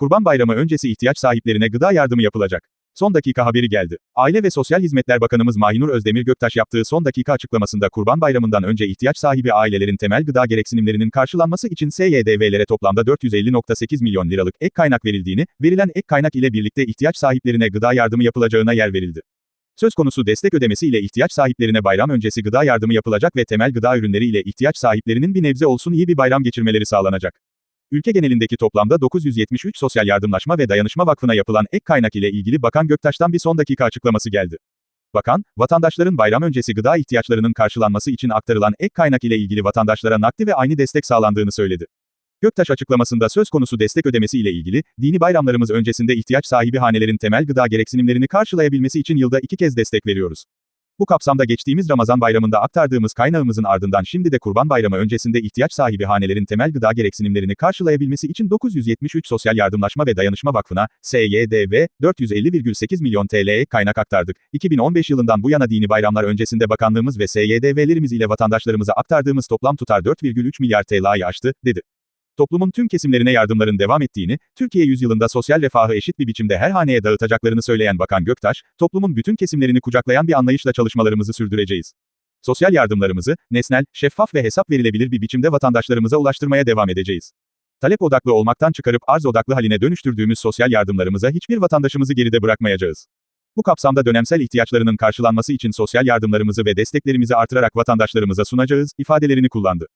Kurban Bayramı öncesi ihtiyaç sahiplerine gıda yardımı yapılacak. Son dakika haberi geldi. Aile ve Sosyal Hizmetler Bakanımız Mahinur Özdemir Göktaş yaptığı son dakika açıklamasında Kurban Bayramı'ndan önce ihtiyaç sahibi ailelerin temel gıda gereksinimlerinin karşılanması için SYDV'lere toplamda 450.8 milyon liralık ek kaynak verildiğini, verilen ek kaynak ile birlikte ihtiyaç sahiplerine gıda yardımı yapılacağına yer verildi. Söz konusu destek ödemesi ile ihtiyaç sahiplerine bayram öncesi gıda yardımı yapılacak ve temel gıda ürünleri ile ihtiyaç sahiplerinin bir nebze olsun iyi bir bayram geçirmeleri sağlanacak. Ülke genelindeki toplamda 973 Sosyal Yardımlaşma ve Dayanışma Vakfı'na yapılan ek kaynak ile ilgili Bakan Göktaş'tan bir son dakika açıklaması geldi. Bakan, vatandaşların bayram öncesi gıda ihtiyaçlarının karşılanması için aktarılan ek kaynak ile ilgili vatandaşlara nakdi ve aynı destek sağlandığını söyledi. Göktaş açıklamasında söz konusu destek ödemesi ile ilgili, dini bayramlarımız öncesinde ihtiyaç sahibi hanelerin temel gıda gereksinimlerini karşılayabilmesi için yılda iki kez destek veriyoruz. Bu kapsamda geçtiğimiz Ramazan bayramında aktardığımız kaynağımızın ardından şimdi de Kurban Bayramı öncesinde ihtiyaç sahibi hanelerin temel gıda gereksinimlerini karşılayabilmesi için 973 Sosyal Yardımlaşma ve Dayanışma Vakfı'na, SYDV, 450,8 milyon TL'ye kaynak aktardık. 2015 yılından bu yana dini bayramlar öncesinde bakanlığımız ve SYDV'lerimiz ile vatandaşlarımıza aktardığımız toplam tutar 4,3 milyar TL'yi aştı, dedi. Toplumun tüm kesimlerine yardımların devam ettiğini, Türkiye yüzyılında sosyal refahı eşit bir biçimde her haneye dağıtacaklarını söyleyen Bakan Göktaş, toplumun bütün kesimlerini kucaklayan bir anlayışla çalışmalarımızı sürdüreceğiz. Sosyal yardımlarımızı, nesnel, şeffaf ve hesap verilebilir bir biçimde vatandaşlarımıza ulaştırmaya devam edeceğiz. Talep odaklı olmaktan çıkarıp arz odaklı haline dönüştürdüğümüz sosyal yardımlarımıza hiçbir vatandaşımızı geride bırakmayacağız. Bu kapsamda dönemsel ihtiyaçlarının karşılanması için sosyal yardımlarımızı ve desteklerimizi artırarak vatandaşlarımıza sunacağız, ifadelerini kullandı.